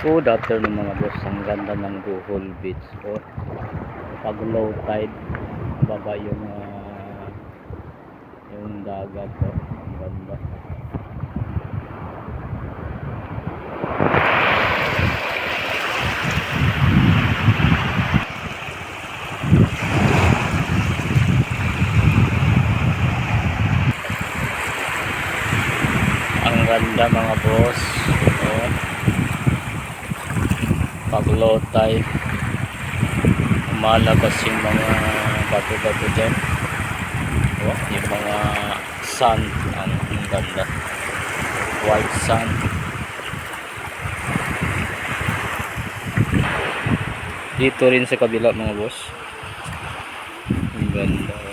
Good afternoon mga boss. Ang ganda ng Bohol Beach. Oh. Pag low tide, baba yung ah, yung dagat. Oh. Ang ganda. Ang ganda mga boss. Pag low tide, umalabas yung mga bato-bato dyan. Oh, yung mga sand. Ang, ang ganda. White sand. Dito rin sa kabila mga boss. Ang ganda.